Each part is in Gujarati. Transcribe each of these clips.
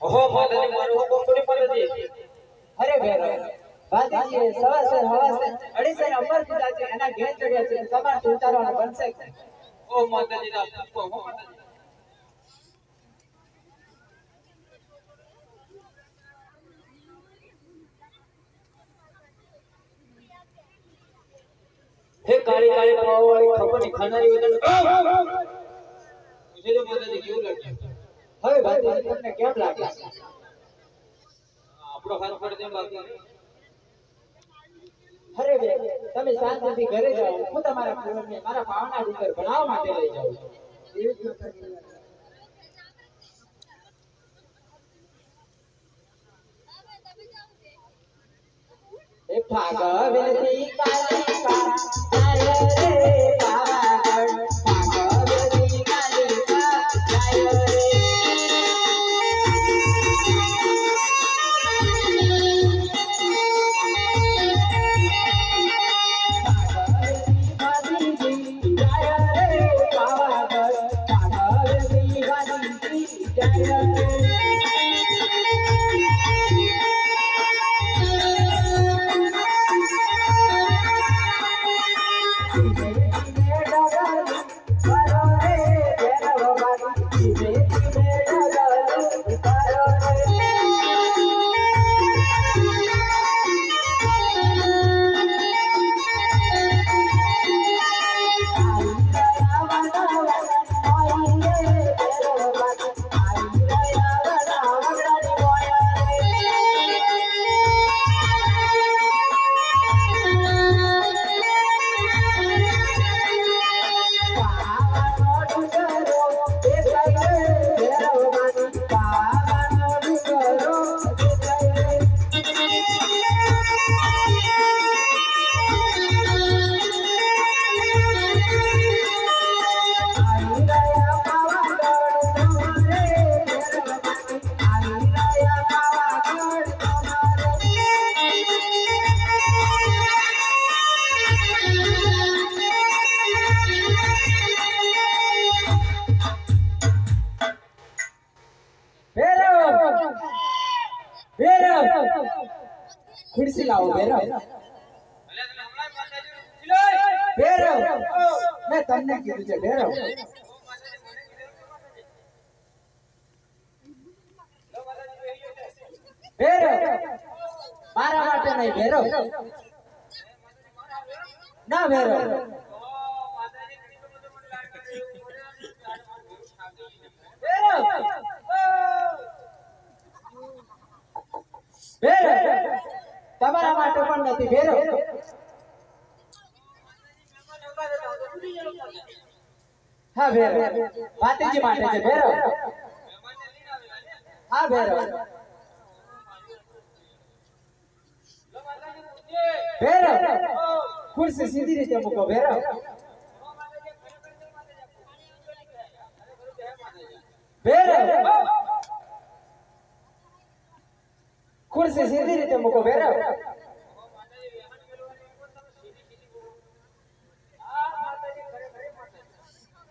ઓહો માતાજી મારું હું કોકડી માતાજી અરે ભેરો હવા સર અડી સર અમર છે એના ઘેર ચડ્યા છે તમાર તો ઉતારવાનો બનશે ઓ માતાજી ના ઓ માતાજી. હે કાળી કાળી પાવ વાળી ખબર ખાનારી હોય તો પૂછે માતાજી કેવું લાગ્યું? હવે ભાઈ તમને કેમ લાગે? આપણો હાથ પડે તેમ લાગ્યું અરે બે તમે શાંતિથી ઘરે જાઓ. હું તમારા પૂરણને મારા ભાવના ભણાવવા માટે લઈ જાઉં છું. કાલિકા ખુરશી લાવો, ભેરવ. ભેરવ, મેં તમને કીધું છે, ભેરવ. ભેરવ, મારા માટે નહીં, ભેરવ. ના, ભેરવ. ભેરવ તમારા માટે પણ નથી ભેરવ હા ભેરો ભાતીજી માટે છે ભેરવ હા ભેરવ ભેરવ ખુરશી સીધી રીતે મૂકો ભેરવ ભેરવ ખુરશી સીધી રીતે મૂકો ભેરવ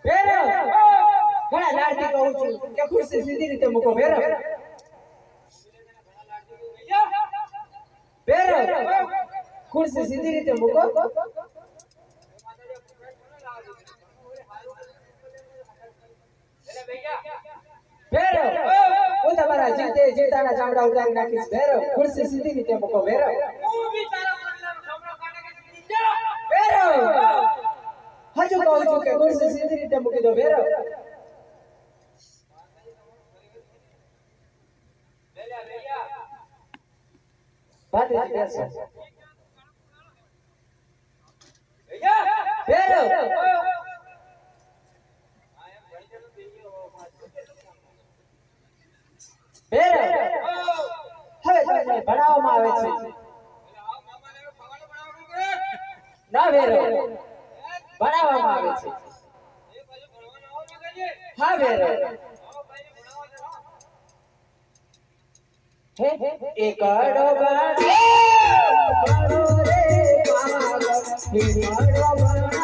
ભેરવ ઘણા કહું છું. કે ખુરશી સીધી રીતે મૂકો, ભેરવ. ભેરવ. ખુરશી સીધી રીતે મૂકો. હું તમારા જીતે જીતાના ચામડા ઉતારી નાખીશ. ભેરવ. ખુરશી સીધી રીતે મૂકો, ભેરવ. ભેરવ. હજુ કહું છું કે ખુરશી સીધી રીતે મૂકી દો, ભેરવ. બેરો બેરો હવે ભણાવવામાં આવે છે. ના બેરો ભણાવવામાં આવે છે. હા બેરો એકડો બનાવો રે એકડો બનાવો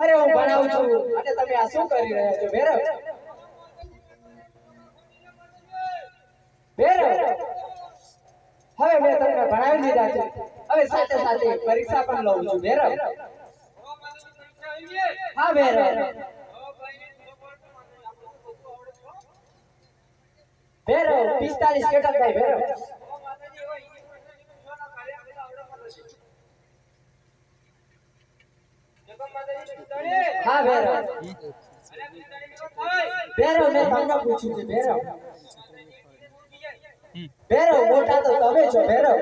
અરે હું ભણાવું છું. અને તમે આ શું કરી રહ્યા છો ભેરવ? હવે મેં તમને ભણાવી દીધા છે. હવે સાથે સાથે પરીક્ષા પણ લઉં છું ભેરવ. હા ભેરવ. ભેરવ પિસ્તાલીસ કેટલા થાય બેરો હા બેરો બેરો મેં તમને પૂછ્યું છે બેરો મોટા તો તમે છો બેરો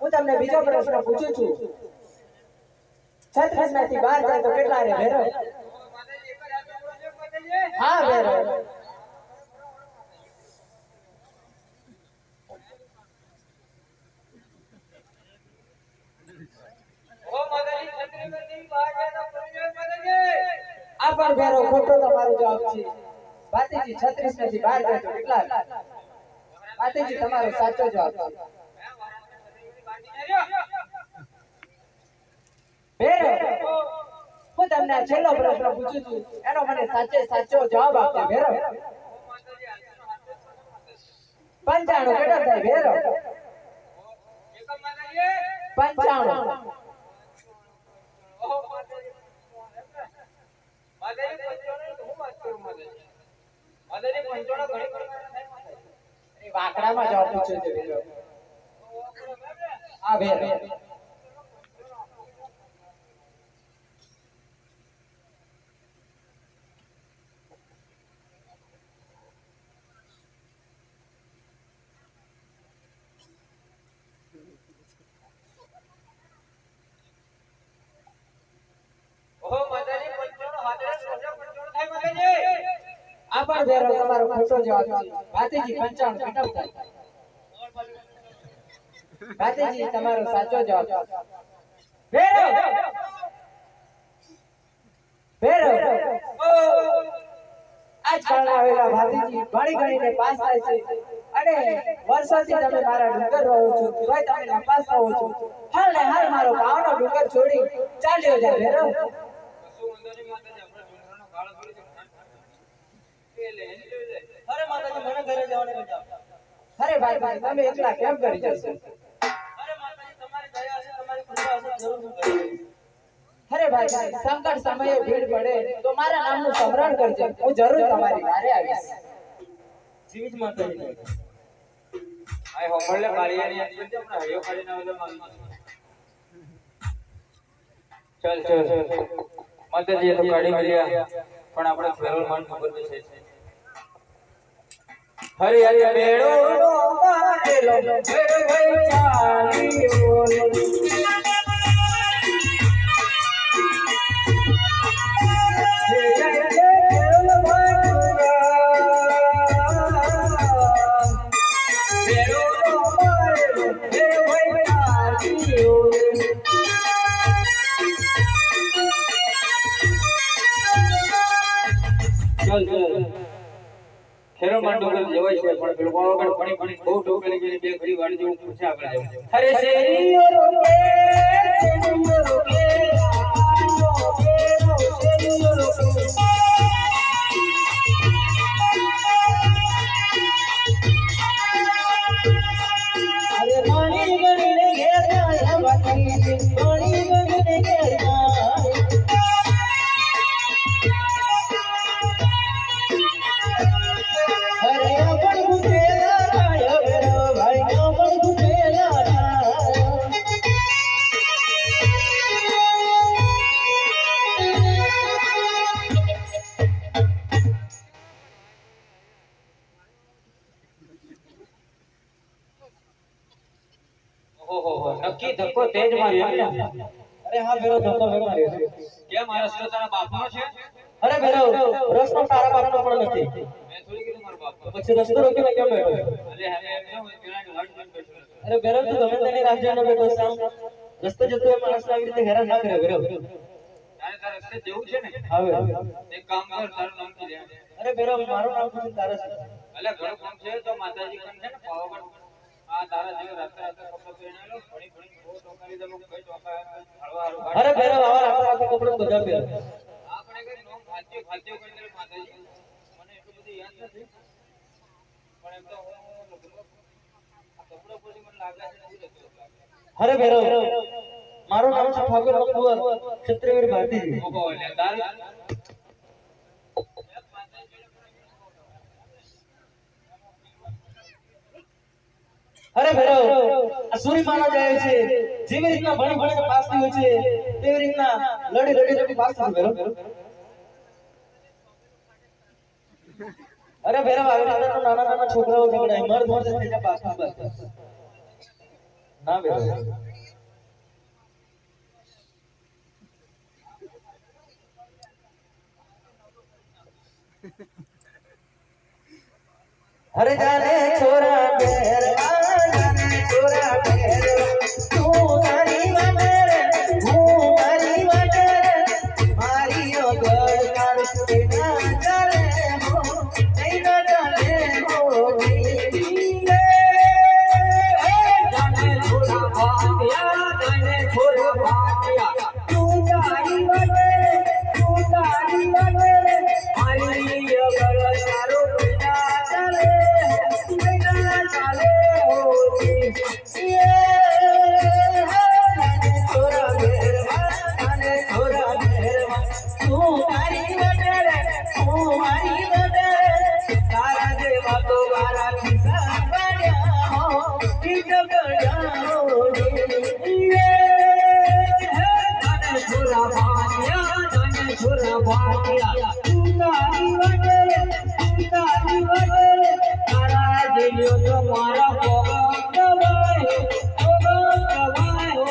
હા તમને બીજો પ્રશ્ન પૂછું છું. છત્રીસમાંથી બાર જાય તો કેટલા રે? ભેરો. હા બેરો પણ ફેરો ખોટો તમારો જવાબ છે. ભાતીજી છત્રીસમાંથી બહાર જાય કેટલા? ભાતીજી, તમારો સાચો જવાબ હું તમને છેલ્લો પ્રશ્ન પૂછું એનો મને સાચે સાચો જવાબ આપજો બેરો પંચાણું કેટલા થાય બેરો પંચાણું. એ વાકડામાં જવાબ પૂછ્યો છે બેરો આ બેરો આ પણ બેરો તમારો ખોટો જવાબ ભાતીજી પંચાણું કેટલા થાય ભાતીજી, તમારો સાચો જવાબ. બેરો બેરો આજ કારણે આવેલા ભાતીજી ઘણી ઘણીને પાસ થાય છે. અને વર્ષોથી તમે મારા ડુંગર રહો છો, તોય તમે નપાસ થાઓ છો. હાલ ને હાલ મારો ગામનો ડુંગર છોડી ચાલ્યો જાય બેરો અરે માતાજી મને ઘરે જવાની રજા અરે ભાઈ ભાઈ તમે એકલા કેમ કરી જશો અરે માતાજી તમારી દયા હશે તમારી કૃપા હશે જરૂર હું કરીશ. અરે ભાઈ ભાઈ સંકટ સમયે ભીડ પડે તો મારા નામનું સ્મરણ કરજે. હું જરૂર તમારી ઘરે આવીશ. જીવિત માતાજી. આય હોમળલે બારીયાની અંદર છે હમણાં કાઢીને આવેલો ચાલ ચાલ. માતાજી તો કાઢી મળ્યા. પણ આપણે ફેરવમાં ખબર છે. હરે હરે મેળો મારેલો મેળો ભાઈ ચાલ્યો જય જય ખેરો માંડો જવાય છે? પણ પેલો પાણી પાણી બહુ ઢોકળી ગઈ બે ઘડી વાળી જેવું પૂછે આગળ જવું. હરે શેરીઓ રોકે શેરીઓ રોકે ઓહો નક્કી ધક્કો તેજ માર્યો એમ ને અરે હા ભેરો ધક્કો મે માર્યો છે કેમ મારા રસ્તો તારા બાપનો છે? અરે ભેરો રસ્તો તારા બાપનો પણ નથી. મેં થોડી કીધું મારા બાપ પછી રસ્તો રોકીને કેમ બેઠો અરે હવે એમ બેઠો અરે ભેરો તું ગમે તેની રાહ બેઠો સામ રસ્તો જતો હોય માણસને આવી રીતે હેરાન ના કરે ભેરો. રસ્તે જવું છે ને? હવે. એક કામ કર તારું નામ કી અરે ભેરો મારું નામ તારે છે. અલે ઘણું કામ છે તો માતાજી કન છે ને પાવાગઢ અરે ભેરો આવા રાતે રાતે કપડાં બધા પહેર. આપણે કઈ નોમ ખાદ્ય ખાદ્ય કરી દે માતાજી. મને એટલું બધું યાદ નથી. પણ એમ તો કપડો પછી મને લાગે છે અરે ભેરો મારું નામ છે ઠાકોર અકબર ક્ષત્રિયવીર ભારતીજી. ઓહો એટલે તારું અરે ભેરો આ સૂર્ય માના જાય છે, જેવી રીતના ભણી ભણીને પાસ થયો છે, તેવી રીતના લડી લડી લડી પાસ થયો ભેરો અરે ભેરો આવી નાના નાના નાના છોકરાઓ ઝઘડાય મર્દ મર્દ થઈ જાય પાસ બસ. ના ભેરો અરે જાને છોરા મારા ભગવાન દબાય ભગવાન દબાય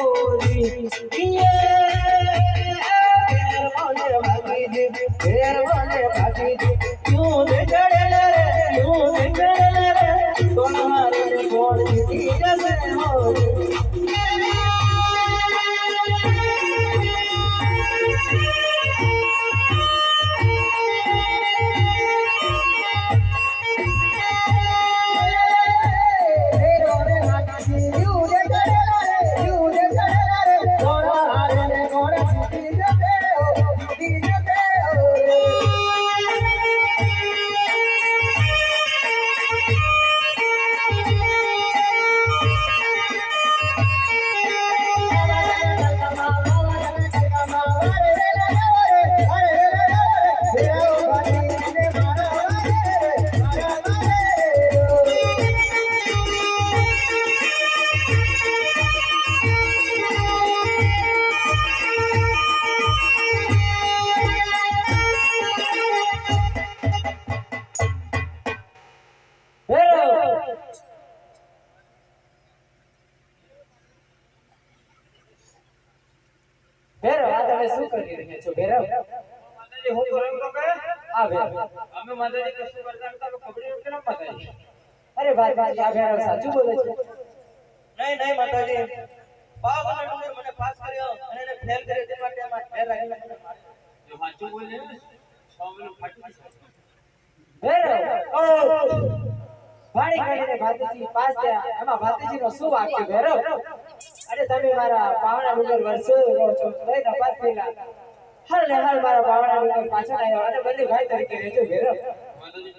આ ભેરવ સાચું બોલે છે? નહીં નહીં માતાજી. પાવાના ડુંગર મને પાસ કર્યો અને એને ફેલ કર્યો તે માટે આમાં ઠેર રાખીને મને માર્યો. જો સાચું બોલે ને સો મિનિટ ફાટી ભેરવ ઓ ભાણી કાઢીને ભાતીજી પાસ થયા. એમાં ભાતીજીનો શું વાક્ય? છે ભેરવ અરે તમે મારા પાવણા ડુંગર વર્ષો રહો છો તોય નપાસ થયેલા. હાલ ને હાલ મારા પાવણા ડુંગર પાછળ આવ્યો. અને બંને ભાઈ તરીકે રહેજો ભેરવ માતાજી